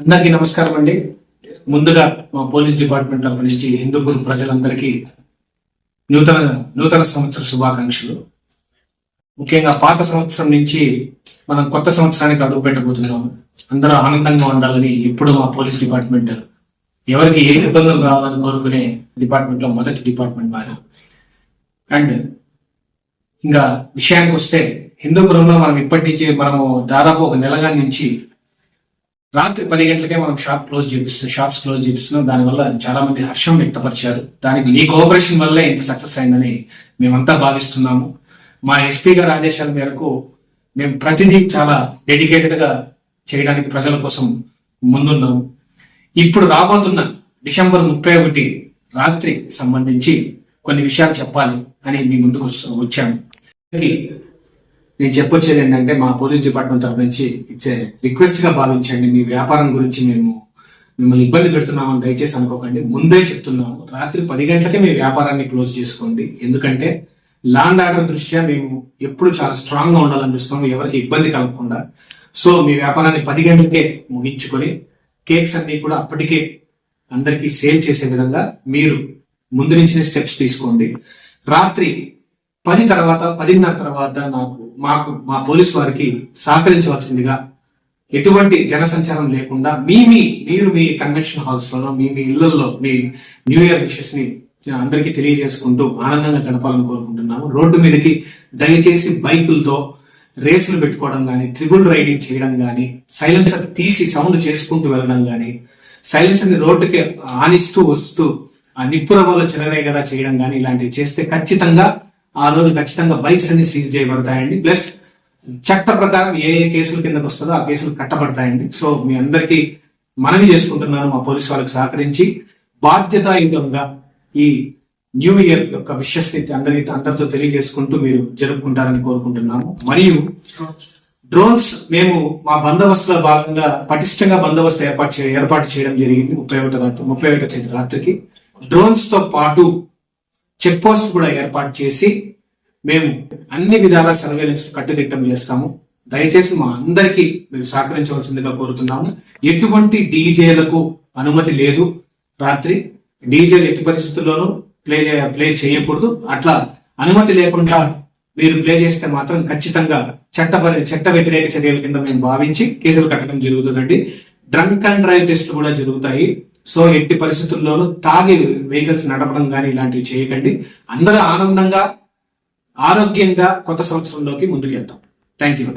అందరికీ నమస్కారం అండి. ముందుగా మా పోలీస్ డిపార్ట్మెంట్ తరఫు నుంచి హిందూపూర్ ప్రజలందరికీ నూతన నూతన సంవత్సర శుభాకాంక్షలు. ముఖ్యంగా పాత సంవత్సరం నుంచి మనం కొత్త సంవత్సరానికి అడుగు పెట్టబోతున్నాము అందరూ ఆనందంగా ఉండాలని ఇప్పుడు మా పోలీస్ డిపార్ట్మెంట్ ఎవరికి ఏ ఇబ్బందులు రావాలని కోరుకునే డిపార్ట్మెంట్లో మొదటి డిపార్ట్మెంట్ మారు అండ్ ఇంకా విషయానికి వస్తే హిందూపురంలో మనం ఇప్పటి నుంచి మనము దాదాపు ఒక నెలగా నుంచి రాత్రి పది గంటలకే మనం షాప్ క్లోజ్ చేపిస్తున్నాం షాప్స్ క్లోజ్ చేపిస్తున్నాం. దానివల్ల చాలా మంది హర్షం వ్యక్తపరిచారు. దానికి మీ కోఆపరేషన్ వల్లే ఇంత సక్సెస్ అయిందని మేమంతా భావిస్తున్నాము. మా ఎస్పీ గారి ఆదేశాల మేరకు మేము ప్రతిదీ చాలా డెడికేటెడ్గా చేయడానికి ప్రజల కోసం ముందున్నాము ఇప్పుడు రాబోతున్న డిసెంబర్ ముప్పై ఒకటి రాత్రి సంబంధించి కొన్ని విషయాలు చెప్పాలి అని మీ ముందుకు వచ్చాము నేను చెప్పొచ్చేది ఏంటంటే మా పోలీస్ డిపార్ట్మెంట్ తరఫు నుంచి ఇట్స్ రిక్వెస్ట్గా భావించండి. మీ వ్యాపారం గురించి మేము మిమ్మల్ని ఇబ్బంది పెడుతున్నామని దయచేసి అనుకోకండి. ముందే చెప్తున్నాము. రాత్రి పది గంటలకే మీ వ్యాపారాన్ని క్లోజ్ చేసుకోండి. ఎందుకంటే లాండ్ ఆర్డర్ దృష్ట్యా మేము ఎప్పుడు చాలా స్ట్రాంగ్గా ఉండాలని చూస్తాము ఎవరికి ఇబ్బంది కలగకుండా. సో మీ వ్యాపారాన్ని పది గంటలకే ముగించుకొని కేక్స్ అన్ని కూడా అప్పటికే అందరికీ సేల్ చేసే విధంగా మీరు ముందు నుంచిన స్టెప్స్ తీసుకోండి. రాత్రి పది తర్వాత పదిన్నర తర్వాత నాకు మాకు మా పోలీస్ వారికి సహకరించవలసిందిగా ఎటువంటి జనసంచారం లేకుండా మీ మీ మీరు మీ కన్వెన్షన్ హాల్స్లోనో మీ మీ ఇళ్ళలో మీ న్యూ ఇయర్ విషెస్ని అందరికీ తెలియజేసుకుంటూ ఆనందంగా గడపాలని కోరుకుంటున్నాము. రోడ్డు మీదకి దయచేసి బైకులతో రేసులు పెట్టుకోవడం కానీ త్రిబుల్ రైడింగ్ చేయడం కానీ సైలెన్సర్ తీసి సౌండ్ చేసుకుంటూ వెళ్ళడం కానీ సైలెన్సర్ని రోడ్డుకి ఆనిస్తూ వస్తూ ఆ చెలరే కదా చేయడం కానీ ఇలాంటివి చేస్తే ఖచ్చితంగా ఆ రోజు ఖచ్చితంగా బైక్స్ అన్ని సీజ్ చేయబడతాయండి. ప్లస్ చట్ట ప్రకారం ఏ ఏ కేసుల కిందకు వస్తుందో ఆ కేసులు కట్టబడతాయండి. సో మీ అందరికీ మనవి చేసుకుంటున్నాను. మా పోలీసు వాళ్ళకి సహకరించి బాధ్యతాయుతంగా ఈ న్యూ ఇయర్ యొక్క విశ్వస్థితి అందరి అందరికీ అందరితో తెలియజేసుకుంటూ మీరు జరుపుకుంటారని కోరుకుంటున్నాము. మరియు డ్రోన్స్ మేము మా బందోబస్తులో భాగంగా పటిష్టంగా బందోబస్తు ఏర్పాటు ఏర్పాటు చేయడం జరిగింది ముప్పై ఒకటో రాత్రి ముప్పై ఒకటో తేదీ రాత్రికి. డ్రోన్స్తో పాటు చెక్ పోస్ట్ కూడా ఏర్పాటు చేసి మేము అన్ని విధాల సర్వేలెన్స్ కట్టుదిట్టం చేస్తాము. దయచేసి మా అందరికీ మేము సహకరించవలసిందిగా కోరుతున్నాము. ఎటువంటి డీజేలకు అనుమతి లేదు. రాత్రి డీజేలు ఎట్టి పరిస్థితుల్లోనూ ప్లే చేయ ప్లే చేయకూడదు. అట్లా అనుమతి లేకుండా మీరు ప్లే చేస్తే మాత్రం ఖచ్చితంగా చట్ట చట్ట వ్యతిరేక చర్యల కింద మేము భావించి కేసులు కట్టడం జరుగుతుందండి. డ్రంక్ అండ్ డ్రైవ్ టెస్ట్లు కూడా జరుగుతాయి. సో ఎట్టి పరిస్థితుల్లోనూ తాగి వెహికల్స్ నడపడం కానీ ఇలాంటివి చేయకండి. అందరూ ఆనందంగా ఆరోగ్యంగా కొత్త సంవత్సరంలోకి ముందుకు వెళ్తాం థ్యాంక్ యూ.